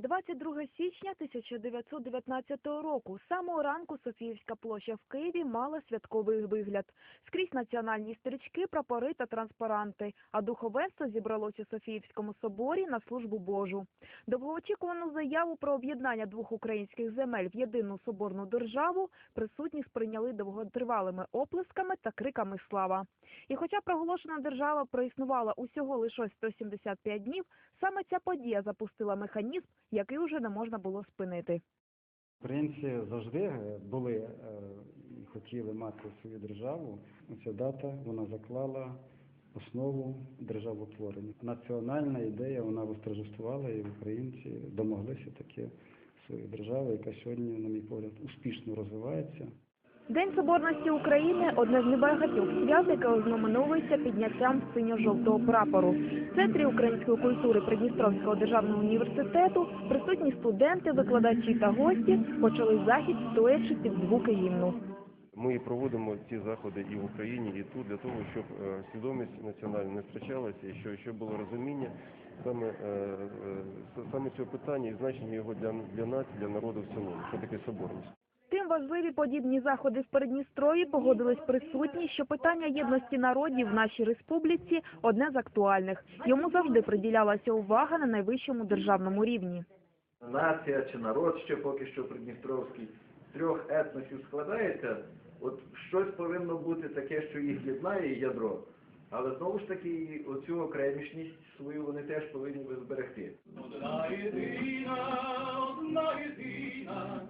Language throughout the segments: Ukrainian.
22 січня 1919 року. З самого ранку Софіївська площа в Києві мала святковий вигляд. Скрізь національні стрічки, прапори та транспаранти. А духовенство зібралося у Софіївському соборі на службу Божу. Довгоочікувану заяву про об'єднання двох українських земель в єдину соборну державу присутні сприйняли довготривалими оплесками та криками «Слава!». І хоча проголошена держава проіснувала усього лише 175 днів, саме ця подія запустила механізм, який уже не можна було спинити. Українці завжди е, були е, і хотіли мати свою державу. Ця дата вона заклала основу державотворення. Національна ідея вона восторжествувала і українці домоглися таки своєї держави, яка сьогодні, на мій погляд, успішно розвивається. День Соборності України – одне з небагатьох свят, яке ознаменовується підняттям синьо-жовтого прапору. В Центрі української культури Придністровського державного університету присутні студенти, викладачі та гості почали захід, стоячи під звуки гімну. Ми проводимо ці заходи і в Україні, і тут для того, щоб е, свідомість національна не втрачалася, і що щоб було розуміння саме е, е, саме цього питання і значення його для для нації, для народу в цілому. Що таке соборність? Важливі подібні заходи в Передністрові погодились присутні, що питання єдності народів в нашій республіці – одне з актуальних. Йому завжди приділялася увага на найвищому державному рівні. нація чи народ ще поки що придністровський з трьох етносів складається, от щось повинно бути таке, що їх єднає ядро. Але знову ж таки оцю окремішність свою вони теж повинні би зберегти. Одна єдина, одна єдина,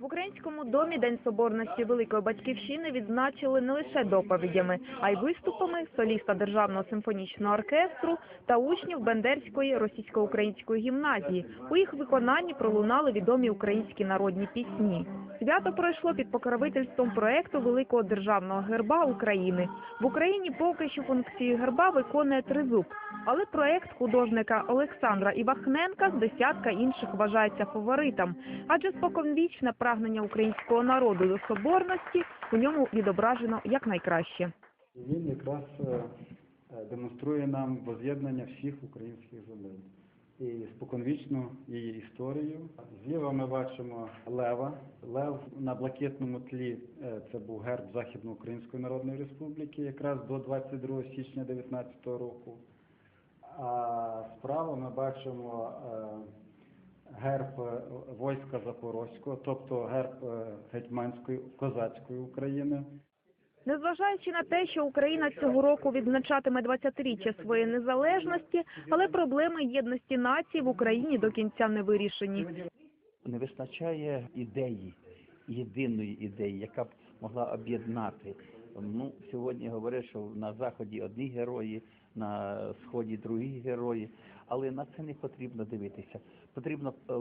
В Українському домі День Соборності Великої Батьківщини відзначили не лише доповідями, а й виступами соліста Державного симфонічного оркестру та учнів Бендерської російсько-української гімназії. У їх виконанні пролунали відомі українські народні пісні. Свято пройшло під покровительством проекту Великого державного герба України. В Україні поки що функцію герба виконує тризуб, але проект художника Олександра Івахненка з десятка інших вважається фаворитом, адже споконвічне прагнення українського народу до соборності у ньому відображено якнайкраще. Він якраз е, демонструє нам воз'єднання всіх українських земель. І споконвічну її історію. Зліва ми бачимо лева. Лев на блакитному тлі е, це був герб Західноукраїнської Народної Республіки, якраз до 22 січня 19 року. А справа ми бачимо е, герб войска Запорозького, тобто герб е, гетьманської козацької України. Незважаючи на те, що Україна цього року відзначатиме 20-річчя своєї незалежності, але проблеми єдності нації в Україні до кінця не вирішені. не вистачає ідеї, єдиної ідеї, яка б могла об'єднати. Ну, сьогодні говорять, що на заході одні герої, на сході другі герої, але на це не потрібно дивитися. Потрібно е,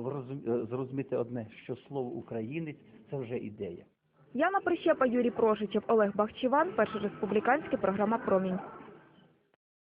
е, зрозуміти одне, що слово українець це вже ідея. Яна Прищепа, Юрій Прошичев, Олег Бахчеван, Перша республіканська програма «Промінь».